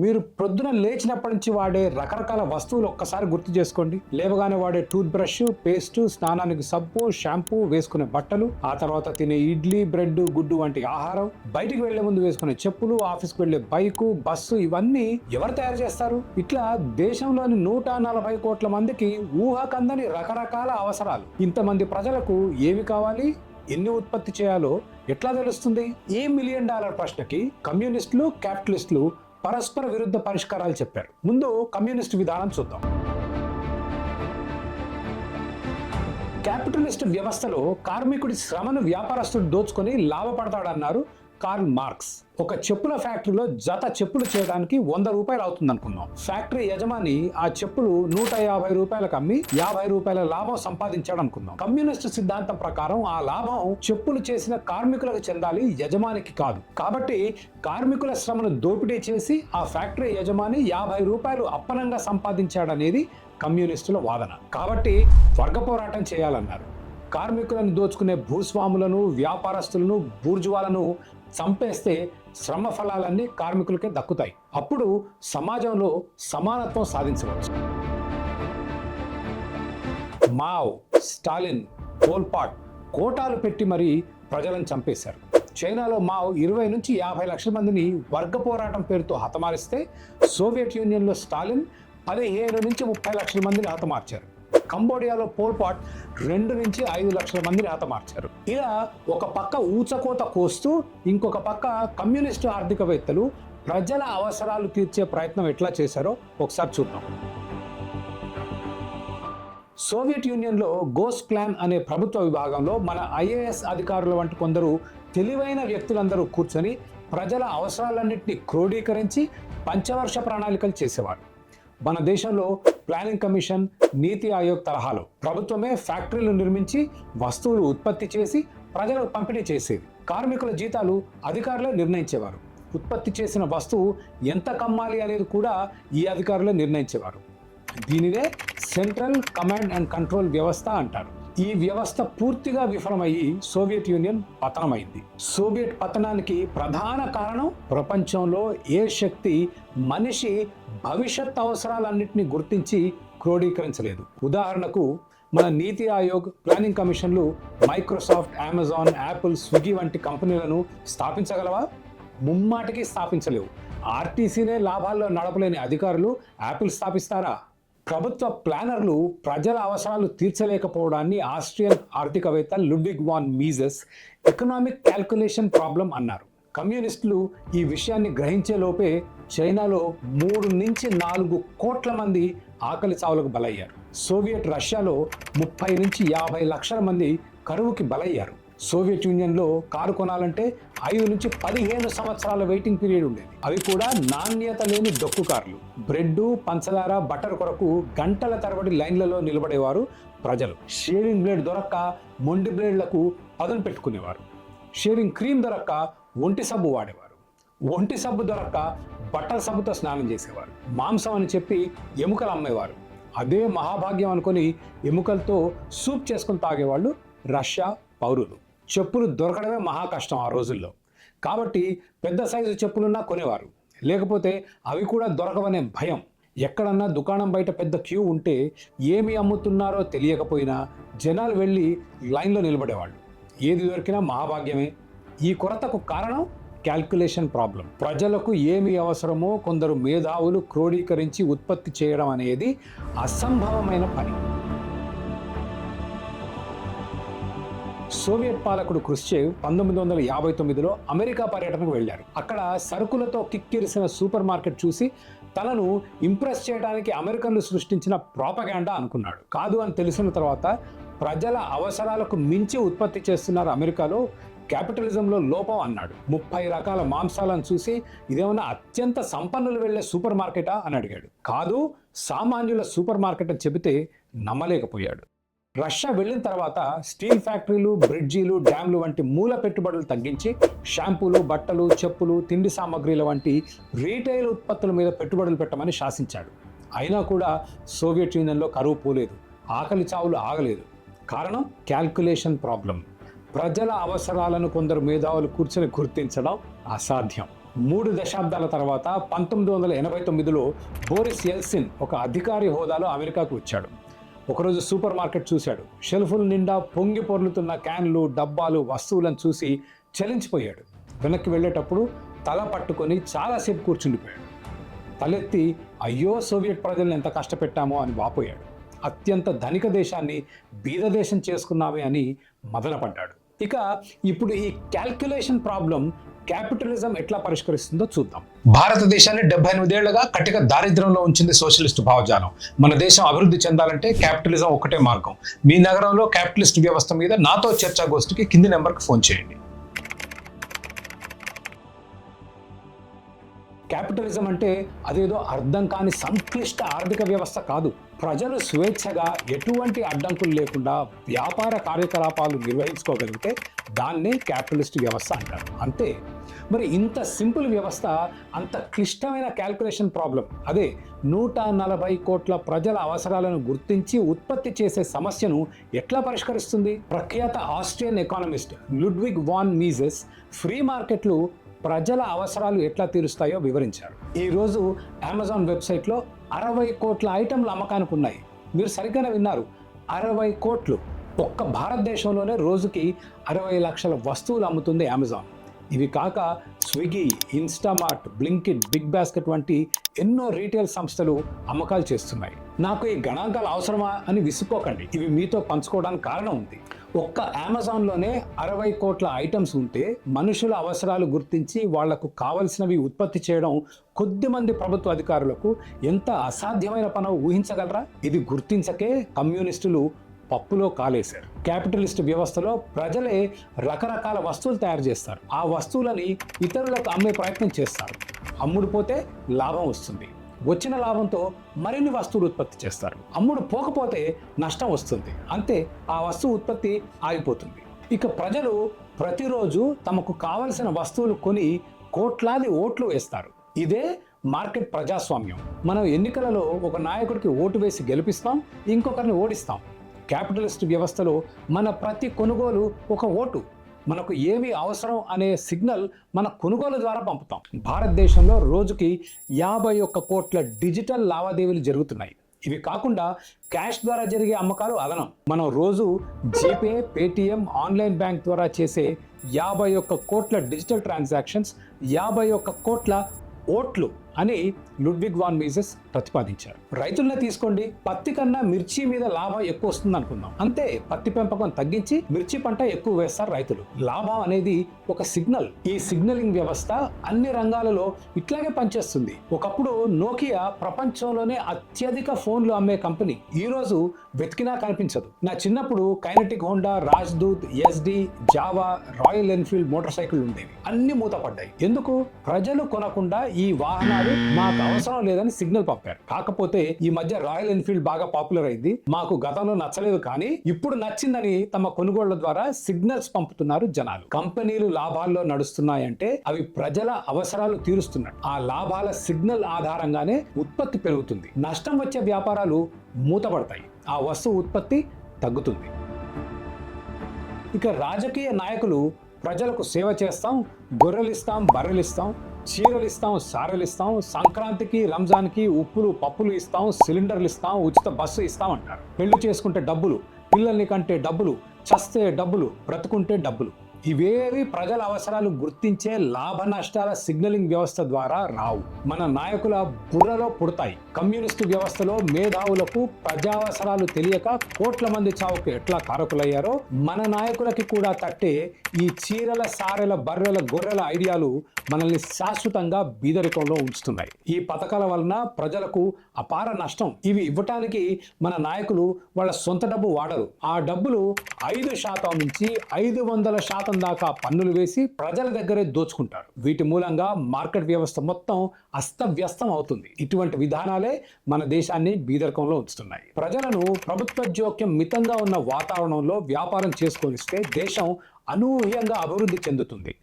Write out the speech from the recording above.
మీరు ప్రొద్దున లేచినప్పటి నుంచి వాడే రకరకాల వస్తువులు ఒక్కసారి గుర్తు చేసుకోండి. లేవగానే వాడే టూత్ బ్రష్ పేస్ట్ స్నానానికి సబ్బు షాంపూ వేసుకునే బట్టలు ఆ తర్వాత తినే ఇడ్లీ బ్రెడ్ గుడ్డు వంటి ఆహారం బయటికి వెళ్ళే ముందు వేసుకునే చెప్పులు ఆఫీస్కి వెళ్ళే బైకు బస్సు ఇవన్నీ ఎవరు తయారు చేస్తారు? ఇట్లా దేశంలోని నూట నలభై కోట్ల మందికి ఊహకందని రకరకాల అవసరాలు. ఇంతమంది ప్రజలకు ఏమి కావాలి? ఎన్ని ఉత్పత్తి చేయాలో ఎట్లా తెలుస్తుంది? ఏ మిలియన్ డాలర్ ప్రశ్నకి కమ్యూనిస్టులు క్యాపిటలిస్టులు పరస్పర విరుద్ధ పరిష్కారాలు చెప్పారు. ముందు కమ్యూనిస్ట్ విధానం చూద్దాం. క్యాపిటలిస్ట్ వ్యవస్థలో కార్మికుడి శ్రమను వ్యాపారస్తుడు దోచుకొని లాభపడతాడన్నారు కార్ల్ మార్క్స్. ఒక చెప్పుల ఫ్యాక్టరీలో జత చెప్పులు చేయడానికి వంద రూపాయలు అవుతుంది అనుకుందాం ఫ్యాక్టరీ యజమాని ఆ చెప్పులు నూట యాభై రూపాయలకు అమ్మి యాభై రూపాయల లాభం సంపాదించాడు అనుకుందాం కమ్యూనిస్ట్ సిద్ధాంతం ప్రకారం ఆ లాభం చెప్పులు చేసిన కార్మికులకు చెందాలి యజమానికి కాదు. కాబట్టి కార్మికుల శ్రమను దోపిడీ చేసి ఆ ఫ్యాక్టరీ యజమాని యాభై రూపాయలు అప్పనంగా సంపాదించాడనేది కమ్యూనిస్టుల వాదన. కాబట్టి వర్గ పోరాటం చేయాలన్నారు. కార్మికులను దోచుకునే భూస్వాములను వ్యాపారస్తులను బూర్జువాలను చంపేస్తే శ్రమ ఫలాలన్నీ కార్మికులకే దక్కుతాయి. అప్పుడు సమాజంలో సమానత్వం సాధించవచ్చు. మావ్ స్టాలిన్ పోల్పాట్ కోటాలు పెట్టి మరీ ప్రజలను చంపేశారు. చైనాలో మావ్ ఇరవై నుంచి యాభై లక్షల మందిని వర్గ పోరాటం పేరుతో హతమారిస్తే సోవియట్ యూనియన్లో స్టాలిన్ పదిహేను నుంచి ముప్పై లక్షల మందిని హతమార్చారు. కంబోడియాలో పోల్పాట్ రెండు నుంచి ఐదు లక్షల మందిని హతమార్చారు ఇలా ఒక పక్క ఊచకోత కోస్తూ ఇంకొక పక్క కమ్యూనిస్టు ఆర్థికవేత్తలు ప్రజల అవసరాలు తీర్చే ప్రయత్నం ఎట్లా చేశారో ఒకసారి చూద్దాం. సోవియట్ యూనియన్లో గోస్ క్లాన్ అనే ప్రభుత్వ విభాగంలో మన ఐఏఎస్ అధికారుల వంటి కొందరు తెలివైన వ్యక్తులందరూ కూర్చొని ప్రజల అవసరాలన్నింటినీ క్రోడీకరించి పంచవర్ష ప్రణాళికలు చేసేవాడు మన దేశంలో ప్లానింగ్ కమిషన్ నీతి ఆయోగ్ తరహాలో ప్రభుత్వమే ఫ్యాక్టరీలు నిర్మించి వస్తువులు ఉత్పత్తి చేసి ప్రజలకు పంపిణీ చేసేది కార్మికుల జీతాలు అధికారులే నిర్ణయించేవారు. ఉత్పత్తి చేసిన వస్తువు ఎంత కమ్మాలి అనేది కూడా ఈ అధికారులే నిర్ణయించేవారు. దీనినే సెంట్రల్ కమాండ్ అండ్ కంట్రోల్ వ్యవస్థ అంటారు. ఈ వ్యవస్థ పూర్తిగా విఫలమయ్యి సోవియట్ యూనియన్ పతనమైంది. సోవియట్ పతనానికి ప్రధాన కారణం ప్రపంచంలో ఏ శక్తి మనిషి భవిష్యత్ అవసరాలన్నింటినీ గుర్తించి క్రోడీకరించలేదు. ఉదాహరణకు మన నీతి ఆయోగ్ ప్లానింగ్ కమిషన్లు మైక్రోసాఫ్ట్ అమెజాన్ యాపిల్ స్విగ్గీ వంటి కంపెనీలను స్థాపించగలవా? ముమ్మాటికి స్థాపించలేవు. ఆర్టీసీనే లాభాల్లో నడపలేని అధికారులు యాపిల్ స్థాపిస్తారా? ప్రభుత్వ ప్లానర్లు ప్రజల అవసరాలు తీర్చలేకపోవడాన్ని ఆస్ట్రియన్ ఆర్థికవేత్త Ludwig von Mises economic calculation problem అన్నారు. కమ్యూనిస్టులు ఈ విషయాన్ని గ్రహించే లోపే చైనాలో మూడు నుంచి నాలుగు కోట్ల మంది ఆకలి చావులకు బలయ్యారు. సోవియట్ రష్యాలో ముప్పై నుంచి యాభై లక్షల మంది కరువుకి బలయ్యారు. సోవియట్ యూనియన్లో కారు కొనాలంటే ఐదు నుంచి పదిహేను సంవత్సరాల వెయిటింగ్ పీరియడ్ ఉండేది. అవి కూడా నాణ్యత లేని డొక్కు కార్లు. బ్రెడ్ పంచదార బటర్ కొరకు గంటల తరబడి లైన్లలో నిలబడేవారు ప్రజలు. షేవింగ్ బ్లేడ్ దొరక్క మొండి బ్లేడ్లకు పదును పెట్టుకునేవారు. షేవింగ్ క్రీమ్ దొరక్క ఒంటి సబ్బు వాడేవారు. ఒంటి సబ్బు దొరక్క బట్టల సబ్బుతో స్నానం చేసేవారు. మాంసం అని చెప్పి ఎముకలు అమ్మేవారు. అదే మహాభాగ్యం అనుకొని ఎముకలతో సూప్ చేసుకుని తాగేవాళ్ళు రష్యా పౌరులు. చెప్పులు దొరకడమే మహా కష్టం ఆ రోజుల్లో. కాబట్టి పెద్ద సైజు చెప్పులున్నా కొనేవారు. లేకపోతే అవి కూడా దొరకవనే భయం. ఎక్కడన్నా దుకాణం బయట పెద్ద క్యూ ఉంటే ఏమి అమ్ముతున్నారో తెలియకపోయినా జనాలు వెళ్ళి లైన్లో నిలబడేవాళ్ళు. ఏది దొరికినా మహాభాగ్యమే. ఈ కొరతకు కారణం క్యాల్కులేషన్ ప్రాబ్లం. ప్రజలకు ఏమి అవసరమో కొందరు మేధావులు క్రోడీకరించి ఉత్పత్తి చేయడం అనేది అసంభవమైన పని. సోవియట్ పాలకుడు క్రుస్చేవ్ పంతొమ్మిది వందల యాభై తొమ్మిదిలో అమెరికా పర్యటనకు వెళ్ళారు. అక్కడ సరుకులతో కిక్కిరిసిన సూపర్ మార్కెట్ చూసి తనను ఇంప్రెస్ చేయడానికి అమెరికన్లు సృష్టించిన ప్రాపగాండా అనుకున్నాడు. కాదు అని తెలిసిన తర్వాత ప్రజల అవసరాలకు మించి ఉత్పత్తి చేస్తున్నారు అమెరికాలో క్యాపిటలిజంలో లోపం అన్నాడు. ముప్పై రకాల మాంసాలను చూసి ఇదేమన్నా అత్యంత సంపన్నులు వెళ్ళే సూపర్ మార్కెటా అని అడిగాడు. కాదు సామాన్యుల సూపర్ మార్కెట్ అని చెబితే నమ్మలేకపోయాడు. రష్యా వెళ్ళిన తర్వాత స్టీల్ ఫ్యాక్టరీలు బ్రిడ్జీలు డ్యామ్లు వంటి మూల పెట్టుబడులు తగ్గించి షాంపూలు బట్టలు చెప్పులు తిండి సామాగ్రిల వంటి రీటైల్ ఉత్పత్తుల మీద పెట్టుబడులు పెట్టమని శాసించాడు. అయినా కూడా సోవియట్ యూనియన్లో కరువు పోలేదు. ఆకలి చావులు ఆగలేదు. కారణం క్యాల్కులేషన్ ప్రాబ్లం. ప్రజల అవసరాలను కొందరు మేధావులు కూర్చొని గుర్తించడం అసాధ్యం. మూడు దశాబ్దాల తర్వాత పంతొమ్మిది వందల ఎనభై తొమ్మిదిలో బోరిస్ ఎల్సిన్ ఒక అధికారి హోదాలో అమెరికాకు వచ్చాడు. ఒకరోజు సూపర్ మార్కెట్ చూశాడు. షెల్ఫుల నిండా పొంగి పొర్లుతున్న క్యాన్లు డబ్బాలు వస్తువులను చూసి చలించిపోయాడు. వెనక్కి వెళ్ళేటప్పుడు తల పట్టుకొని చాలాసేపు కూర్చుండిపోయాడు. తలెత్తి అయ్యో సోవియట్ ప్రజల్ని ఎంత కష్టపెట్టామో అని వాపోయాడు. అత్యంత ధనిక దేశాన్ని బీద దేశం చేసుకున్నామే అని మదనపడ్డాడు. ఇక ఇప్పుడు ఈ క్యాల్క్యులేషన్ ప్రాబ్లం క్యాపిటలిజం ఎట్లా పరిష్కరిస్తుందో చూద్దాం. భారతదేశాన్ని డెబ్బై ఎనిమిదేళ్ళుగా కటిక దారిద్ర్యంలో ఉంచింది సోషలిస్ట్ భావజాలం. మన దేశం అభివృద్ధి చెందాలంటే క్యాపిటలిజం ఒకటే మార్గం. మీ నగరంలో క్యాపిటలిస్ట్ వ్యవస్థ మీద నాతో చర్చా గోష్ఠికి కింది నెంబర్కి ఫోన్ చేయండి. క్యాపిటలిజం అంటే అదేదో అర్థం కాని సంక్లిష్ట ఆర్థిక వ్యవస్థ కాదు. ప్రజలు స్వేచ్ఛగా ఎటువంటి అడ్డంకులు లేకుండా వ్యాపార కార్యకలాపాలు నిర్వహించుకోగలిగితే దాన్నే క్యాపిటలిస్ట్ వ్యవస్థ అంటారు. అంతే. మరి ఇంత సింపుల్ వ్యవస్థ అంత క్లిష్టమైన క్యాల్కులేషన్ ప్రాబ్లం. అదే నూట నలభై కోట్ల ప్రజల అవసరాలను గుర్తించి ఉత్పత్తి చేసే సమస్యను ఎట్లా పరిష్కరిస్తుంది? ప్రఖ్యాత Austrian economist Ludwig von Mises free మార్కెట్లు ప్రజల అవసరాలు ఎట్లా తీరుస్తాయో వివరించారు. ఈరోజు అమెజాన్ వెబ్సైట్లో అరవై కోట్ల ఐటెంల అమ్మకానికి ఉన్నాయి మీరు సరిగ్గానే విన్నారు. అరవై కోట్లు ఒక్క భారతదేశంలోనే రోజుకి అరవై లక్షల వస్తువులు అమ్ముతుంది అమెజాన్. ఇవి కాక Swiggy Instamart Blinkit big basket వంటి ఎన్నో రీటైల్ సంస్థలు అమ్మకాలు చేస్తున్నాయి. నాకు ఈ గణాంకాలు అవసరమా అని విసుక్కోకండి. ఇవి మీతో పంచుకోవడానికి కారణం ఉంది. ఒక్క అమెజాన్లోనే అరవై కోట్ల ఐటమ్స్ ఉంటే మనుషుల అవసరాలు గుర్తించి వాళ్ళకు కావలసినవి ఉత్పత్తి చేయడం కొద్దిమంది ప్రభుత్వ అధికారులకు ఎంత అసాధ్యమైన పనో ఊహించగలరా? ఇది గుర్తించకే కమ్యూనిస్టులు పప్పులో కాలేశారు. క్యాపిటలిస్ట్ వ్యవస్థలో ప్రజలే రకరకాల వస్తువులు తయారు చేస్తారు. ఆ వస్తువులని ఇతరులకు అమ్మే ప్రయత్నం చేస్తారు. అమ్ముడు పోతే లాభం వస్తుంది. వచ్చిన లాభంతో మరిన్ని వస్తువులు ఉత్పత్తి చేస్తారు. అమ్ముడు పోకపోతే నష్టం వస్తుంది. అంతే ఆ వస్తువు ఉత్పత్తి ఆగిపోతుంది. ఇక ప్రజలు ప్రతిరోజు తమకు కావలసిన వస్తువులు కొని కోట్లాది ఓట్లు వేస్తారు. ఇదే మార్కెట్ ప్రజాస్వామ్యం. మనం ఎన్నికలలో ఒక నాయకుడికి ఓటు వేసి గెలిపిస్తాం ఇంకొకరిని ఓడిస్తాం. క్యాపిటలిస్ట్ వ్యవస్థలో మన ప్రతి కొనుగోలు ఒక ఓటు. మనకు ఏమి అవసరం అనే సిగ్నల్ మన కొనుగోలు ద్వారా పంపుతాం. భారతదేశంలో రోజుకి యాభై ఒక్క కోట్ల డిజిటల్ లావాదేవీలు జరుగుతున్నాయి. ఇవి కాకుండా క్యాష్ ద్వారా జరిగే అమ్మకాలు అదనం. మనం రోజు జీపే పేటిఎం ఆన్లైన్ బ్యాంక్ ద్వారా చేసే యాభై ఒక్క కోట్ల డిజిటల్ ట్రాన్సాక్షన్స్ యాభై ఒక్క కోట్ల ఓట్లు అని లుడ్విగ్ వాన్ మీజెస్ ప్రతిపాదించారు. రైతుల్ని తీసుకోండి పత్తి కన్నా మిర్చి మీద లాభం ఎక్కువ వస్తుంది అనుకుందాం. అంతే పత్తి పెంపకం తగ్గించి మిర్చి పంట ఎక్కువ వేస్తారు రైతులు. లాభం అనేది ఒక సిగ్నల్. ఈ సిగ్నలింగ్ వ్యవస్థ అన్ని రంగాలలో ఇట్లాగే పనిచేస్తుంది. ఒకప్పుడు నోకియా ప్రపంచంలోనే అత్యధిక ఫోన్లు అమ్మే కంపెనీ. ఈ రోజు వెతికినా కనిపించదు. నా చిన్నప్పుడు Kinetic Honda Rajdoot Yezdi Jawa Royal Enfield motorcycle ఉండేవి. అన్ని మూతపడ్డాయి. ఎందుకు? ప్రజలు కొనకుండా ఈ వాహనాలు మాకు అవసరం లేదని సిగ్నల్ పంపారు. కాకపోతే ఈ మధ్య రాయల్ ఎన్ఫీల్డ్ బాగా పాపులర్ అయింది. మాకు గతంలో నచ్చలేదు కానీ ఇప్పుడు నచ్చిందని తమ కొనుగోళ్ళ ద్వారా సిగ్నల్స్ పంపుతున్నారు జనాలు. కంపెనీలు లాభాల్లో నడుస్తున్నాయంటే అవి ప్రజల అవసరాలు తీరుస్తున్నాయి ఆ లాభాల సిగ్నల్ ఆధారంగానే ఉత్పత్తి పెరుగుతుంది. నష్టం వచ్చే వ్యాపారాలు మూతపడతాయి. ఆ వస్తువు ఉత్పత్తి తగ్గుతుంది. ఇక రాజకీయ నాయకులు ప్రజలకు సేవ చేస్తాం గొర్రెలు ఇస్తాం బర్రెలు ఇస్తాం చీరలు ఇస్తాం సారెలు ఇస్తాం సంక్రాంతికి రంజాన్కి ఉప్పులు పప్పులు ఇస్తాం సిలిండర్లు ఇస్తాం ఉచిత బస్సు ఇస్తాం అంటారు. పెళ్ళి చేసుకుంటే డబ్బులు పిల్లల్ని కంటే డబ్బులు చస్తే డబ్బులు బ్రతుకుంటే డబ్బులు. ఇవేవి ప్రజల అవసరాలు గుర్తించే లాభ నష్టాల సిగ్నలింగ్ వ్యవస్థ ద్వారా రావు. మన నాయకుల బుర్రలో పుడతాయి. కమ్యూనిస్టు వ్యవస్థలో మేధావులకు ప్రజావసరాలు తెలియక కోట్ల మంది చావుకు ఎట్లా కారకులయ్యారో మన నాయకులకి కూడా తట్టే ఈ చీరల సారెల బర్రెల గొర్రెల ఐడియాలు మనల్ని శాశ్వతంగా బీదరికంలో ఉంచుతున్నాయి. ఈ పథకాల వలన ప్రజలకు అపార నష్టం. ఇవి ఇవ్వటానికి మన నాయకులు వాళ్ళ సొంత డబ్బు వాడరు. ఆ డబ్బులు ఐదు శాతం నుంచి ఐదు వందల శాతం శాతం దాకా పన్నులు వేసి ప్రజల దగ్గరే దోచుకుంటారు. వీటి మూలంగా మార్కెట్ వ్యవస్థ మొత్తం అస్తవ్యస్తం అవుతుంది. ఇటువంటి విధానాలే మన దేశాన్ని బీదరకంలో ఉంచుతున్నాయి. ప్రజలను ప్రభుత్వ జోక్యం మితంగా ఉన్న వాతావరణంలో వ్యాపారం చేసుకొనిస్తే దేశం అనూహ్యంగా అభివృద్ధి చెందుతుంది.